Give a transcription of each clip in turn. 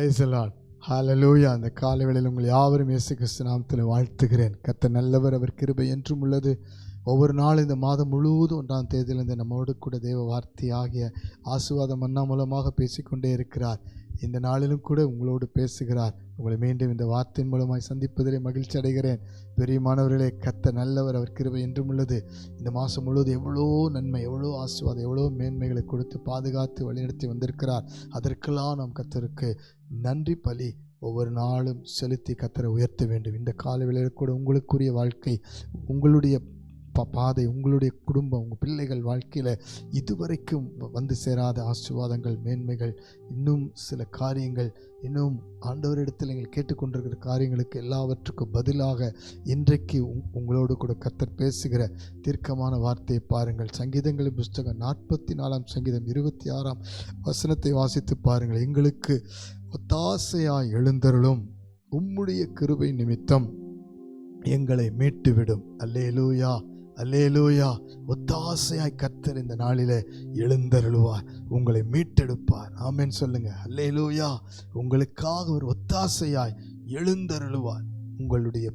பிரைசலான் ஹாலலூயா அந்த காலை வேளையில் உங்கள் யாவரும் இயேசு கிறிஸ்து நாமத்தில் வாழ்த்துகிறேன். கத்த நல்லவர் அவர் கிருபை என்றும் உள்ளது. ஒவ்வொரு நாள் இந்த மாதம் முழுவதும் ஒன்றாம் தேதியிலிருந்து நம்மோடு கூட தேவ வார்த்தையாகிய ஆசுவாதம் அண்ணா மூலமாக பேசிக்கொண்டே இருக்கிறார். இந்த நாளிலும் கூட உங்களோடு பேசுகிறார். உங்களை மீண்டும் இந்த வார்த்தையின் மூலமாய் சந்திப்பதிலே மகிழ்ச்சி அடைகிறேன். பெரியமானவர்களே கத்த நல்லவர் அவர் கிருபை என்றும் உள்ளது. இந்த மாதம் முழுவதும் எவ்வளோ நன்மை எவ்வளோ ஆசீர்வாதம் எவ்வளோ மேன்மைகளை கொடுத்து பாதுகாத்து வழிநடத்தி வந்திருக்கிறார். அதற்கெல்லாம் நாம் கத்தருக்கு நன்றி பலி ஒவ்வொரு நாளும் செலுத்தி கத்தரை உயர்த்த வேண்டும். இந்த கால கூட உங்களுக்குரிய வாழ்க்கை உங்களுடைய பாதை உங்களுடைய குடும்பம் உங்கள் பிள்ளைகள் வாழ்க்கையில் இதுவரைக்கும் வ- வந்து சேராத ஆசீர்வாதங்கள் மேன்மைகள் இன்னும் சில காரியங்கள் இன்னும் ஆண்டவரிடத்தில் நீங்கள் கேட்டுக்கொண்டிருக்கிற காரியங்களுக்கு எல்லாவற்றுக்கும் பதிலாக இன்றைக்கு உங்- உங்களோடு கூட கத்தர் பேசுகிற தீர்க்கமான வார்த்தையை பாருங்கள். சங்கீதங்களின் புஸ்தகம் நாற்பத்தி நாலாம் சங்கீதம் இருபத்தி ஆறாம் வசனத்தை வாசித்து பாருங்கள். எங்களுக்கு ஒத்தாசையாய் எழுந்தருளும் உம்முடைய கிருபை நிமித்தம் எங்களை மீட்டுவிடும். அல்லேலூயா. அல்லேலூயா. ஒத்தாசையாய் கர்த்தர் இந்த நாளில் எழுந்தருளுவார். உங்களை மீட்டெடுப்பார். ஆமேன்னு சொல்லுங்க. அல்லேலூயா. உங்களுக்காக ஒரு ஒத்தாசையாய் எழுந்தருளுவார். உங்களுடைய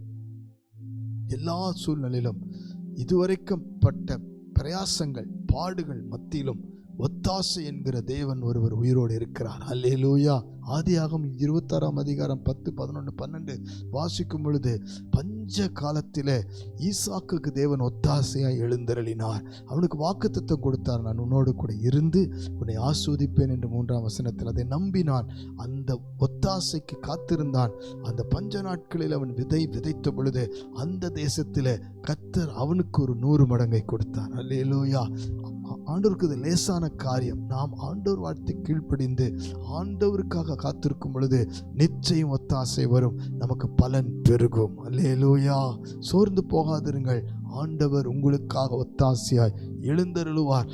எல்லா சூழ்நிலையிலும் இதுவரைக்கும் பட்ட பிரயாசங்கள் பாடுகள் மத்தியிலும் ஒத்தாசை என்கிற தேவன் ஒருவர் உயிரோடு இருக்கிறார். அல்லே லூயா ஆதியாகம் இருபத்தாறாம் அதிகாரம் பத்து பதினொன்று பன்னெண்டு. வாசிக்கும் பொழுது பஞ்ச காலத்தில் ஈசாக்குக்கு தேவன் ஒத்தாசையாக எழுந்தருளினார். அவனுக்கு வாக்குத்தத்தம் கொடுத்தார். நான் உன்னோடு கூட இருந்து உன்னை ஆஸ்வதிப்பேன் என்று மூன்றாம் வசனத்தில் அதை நம்பினான். அந்த ஒத்தாசைக்கு காத்திருந்தான். அந்த பஞ்ச நாட்களில் அவன் விதை விதைத்த பொழுது அந்த தேசத்தில் கத்தர் அவனுக்கு ஒரு நூறு மடங்கை கொடுத்தார். அல்லே லூயா ஆண்டவருக்கு இது லேசான காரியம். நாம் ஆண்டவர் வார்த்தை கீழ்ப்படிந்து ஆண்டவருக்காக காத்திருக்கும் பொழுது நிச்சயம் ஒத்தாசை வரும். நமக்கு பலன் பெருகும். அல்லேலூயா. சோர்ந்து போகாதிருங்கள். ஆண்டவர் உங்களுக்காக ஒத்தாசையாய் எழுந்தருளுவார்.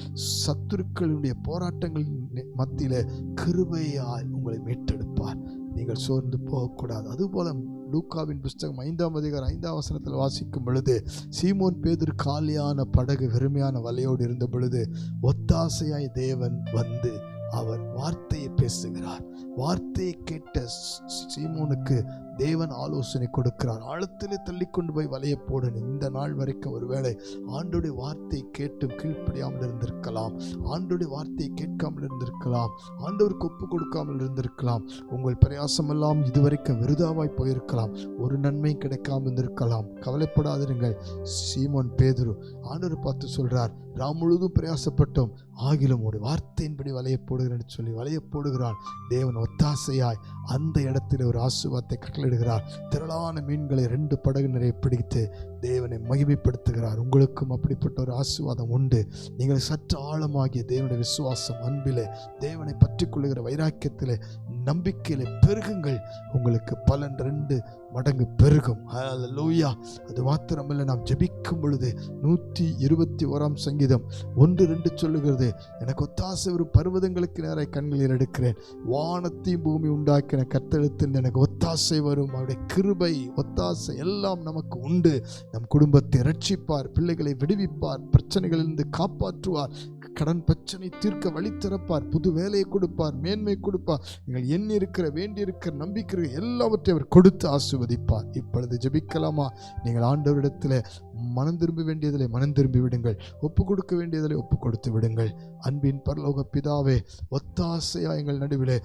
சத்துருக்களுடைய போராட்டங்களின் மத்தியில் கிருபையாய் உங்களை மீட்டெடுப்பார். நீங்கள் சோர்ந்து போகக்கூடாது. அதுபோல லூக்காவின் புஸ்தகம் ஐந்தாம் அதிகாரம் ஐந்தாம் வசனத்தில் வாசிக்கும் பொழுது சீமோன் பேதர் காலியான படகு வெறுமையான வலையோடு இருந்த பொழுது ஒத்தாசையாய் தேவன் வந்து அவர் வார்த்தையை பேசுகிறார். வார்த்தையை கேட்ட சீமோனுக்கு தேவன் ஆலோசனை கொடுக்கிறார். ஆழத்திலே தள்ளி கொண்டு போய் வலையை போடு இந்த நாள் வரைக்கும் ஒருவேளை ஆண்டுடைய வார்த்தை கேட்டும் கீழ்ப்படியாமல் இருந்திருக்கலாம். ஆண்டுடைய வார்த்தையை கேட்காமல் இருந்திருக்கலாம். ஆண்டவருக்கு ஒப்பு கொடுக்காமல் இருந்திருக்கலாம். உங்கள் பிரயாசமெல்லாம் இதுவரைக்கும் விருதாவாய் போயிருக்கலாம். ஒரு நன்மை கிடைக்காமல் இருந்திருக்கலாம். கவலைப்படாதிருங்கள். சீமோன் பேதுரு ஆண்டவர் பார்த்து சொல்றார் ராம் முழுதும் பிரயாசப்பட்டோம். ஆகிலும் ஒரு வார்த்தையின்படி வலையை போடுகிறேன்னு சொல்லி வலையை போடுகிறான். தேவன் ஒத்தாசையாய் அந்த இடத்துல ஒரு ஆசுவாத்தை கட்டளிடுகிறார் திரளான மீன்களை ரெண்டு படகு நிறைய பிடித்து தேவனை மகிமைப்படுத்துகிறார். உங்களுக்கும் அப்படிப்பட்ட ஒரு ஆசீர்வாதம் உண்டு. நீங்கள் சற்று ஆழமாகிய தேவனுடைய விசுவாசம் அன்பிலே தேவனை பற்றி கொள்ளுகிற வைராக்கியத்திலே நம்பிக்கையில் பெருகுங்கள். உங்களுக்கு பலன் ரெண்டு மடங்கு பெருகும். லூயா அது மாத்திரமல்ல நாம் ஜெபிக்கும் பொழுது நூற்றி இருபத்தி ஓராம் சங்கீதம் ஒன்று ரெண்டு சொல்லுகிறது. எனக்கு ஒத்தாசை வரும் பர்வதங்களுக்கு நேராக கண்களில் எடுக்கிறேன். வானத்தையும் பூமி உண்டாக்கின கத்தெழுத்தில் எனக்கு ஒத்தாசை வரும். அவருடைய கிருபை ஒத்தாசை எல்லாம் நமக்கு உண்டு. நம் குடும்பத்தை ரட்சிப்பார் பிள்ளைகளை விடுவிப்பார் பிரச்சனைகளிலிருந்து காப்பாற்றுவார். கடன் பிரச்சனை தீர்க்க வழி திறப்பார் புது வேலையை கொடுப்பார் மேன்மை கொடுப்பார். நீங்கள் எண்ணி இருக்கிற வேண்டி இருக்கிற நம்பிக்கை எல்லாவற்றையும் அவர் கொடுத்து ஆசிர்வதிப்பார். இப்பொழுது ஜெபிக்கலாமா? நீங்கள் ஆண்டவரிடத்தில் மனம் திரும்ப வேண்டியதிலே மனம் திரும்பி விடுங்கள். ஒப்பு கொடுக்க வேண்டியதிலே ஒப்பு கொடுத்து விடுங்கள். அன்பின் பரலோக பிதாவே ஒத்தாசையா எங்கள் நடுவிலே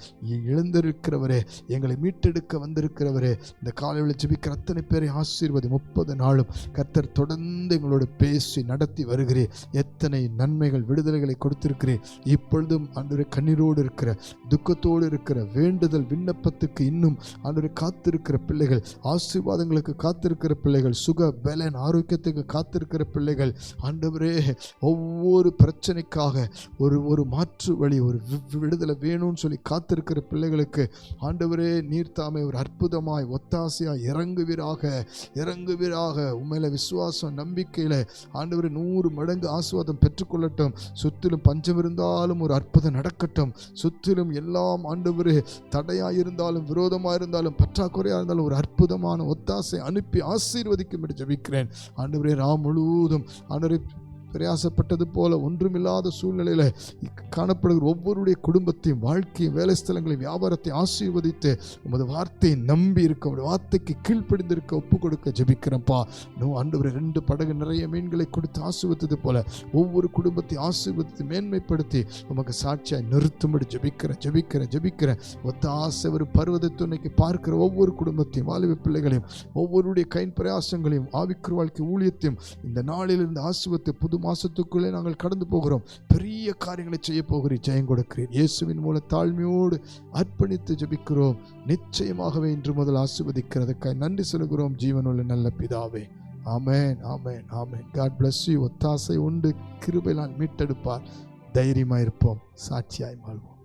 எழுந்திருக்கிறவரே எங்களை மீட்டெடுக்க வந்திருக்கிறவரே இந்த காலையில் ஜிபிக்கிற அத்தனை பேரை ஆசீர்வதி முப்பது நாளும் கர்த்தர் தொடர்ந்து எங்களோடு பேசி நடத்தி வருகிறேன் எத்தனை நன்மைகள் விடுதலைகளை கொடுத்திருக்கிறேன் இப்பொழுதும் அன்று கண்ணீரோடு இருக்கிற துக்கத்தோடு இருக்கிற வேண்டுதல் விண்ணப்பத்துக்கு இன்னும் அன்று காத்திருக்கிற பிள்ளைகள் ஆசீர்வாதங்களுக்கு காத்திருக்கிற பிள்ளைகள் சுக பலன் ஆரோக்கியத்தை ஆரோக்கியத்துக்கு காத்திருக்கிற பிள்ளைகள் ஆண்டவரே ஒவ்வொரு பிரச்சனைக்காக ஒரு ஒரு மாற்று வழி ஒரு விடுதலை வேணும்னு சொல்லி காத்திருக்கிற பிள்ளைகளுக்கு ஆண்டவரே நீர்த்தாமை ஒரு அற்புதமாய் ஒத்தாசையாய் இறங்குவீராக இறங்குவீராக. உண்மையில விசுவாசம் நம்பிக்கையில் ஆண்டவரே நூறு மடங்கு ஆசுவாதம் பெற்றுக்கொள்ளட்டும். சுற்றிலும் பஞ்சம் இருந்தாலும் ஒரு அற்புதம் நடக்கட்டும். சுற்றிலும் எல்லாம் ஆண்டவர் தடையாக இருந்தாலும் விரோதமாக இருந்தாலும் பற்றாக்குறையாக இருந்தாலும் ஒரு அற்புதமான ஒத்தாசை அனுப்பி ஆசீர்வதிக்கும்படி ஆண்டு ஆண்டவரே ராம் முழுவதும் ஆண்டவரே பிரயாசப்பட்டது போல ஒன்றுமில்லாத சூழ்நிலையில் காணப்படுகிற ஒவ்வொருடைய குடும்பத்தையும் வாழ்க்கையும் வேலை ஸ்தலங்களையும் வியாபாரத்தை ஆசீர்வதித்து உமது வார்த்தையை நம்பி இருக்க உமது வார்த்தைக்கு கீழ்ப்படிந்திருக்க ஒப்பு கொடுக்க ஜபிக்கிறப்பா நோ ஒரு ரெண்டு படகு நிறைய மீன்களை கொடுத்து ஆசீர்வத்தது போல ஒவ்வொரு குடும்பத்தை ஆசீர்வதித்து மேன்மைப்படுத்தி உமக்கு சாட்சியாக நிறுத்தும்படி ஜபிக்கிறேன் ஜபிக்கிறேன் ஜபிக்கிறேன். ஒத்த ஆசை ஒரு பருவத துணைக்கு பார்க்கிற ஒவ்வொரு குடும்பத்தையும் வாலிப பிள்ளைகளையும் ஒவ்வொருடைய கைன் பிரயாசங்களையும் ஆவிக்குற வாழ்க்கை ஊழியத்தையும் இந்த நாளிலிருந்து ஆசிர்வத்தை புது மாசத்துக்குள்ளே நாங்கள் கடந்து போகிறோம். பெரிய காரியங்களை செய்ய போகிறேன் ஜெயம் கொடுக்கிறேன் இயேசுவின் மூல தாழ்மையோடு அர்ப்பணித்து ஜெபிக்கிறோம். நிச்சயமாகவே இன்று முதல் ஆசிர்வதிக்கிறதுக்காக நன்றி செலுகிறோம் ஜீவனுள்ள நல்ல பிதாவே. ஆமேன் ஆமேன் ஆமேன். காட் பிளஸ் யூ ஒத்தாசை உண்டு. கிருபையினால் மீட்டெடுப்பார். தைரியமாக இருப்போம். சாட்சியாய் வாழ்வோம்.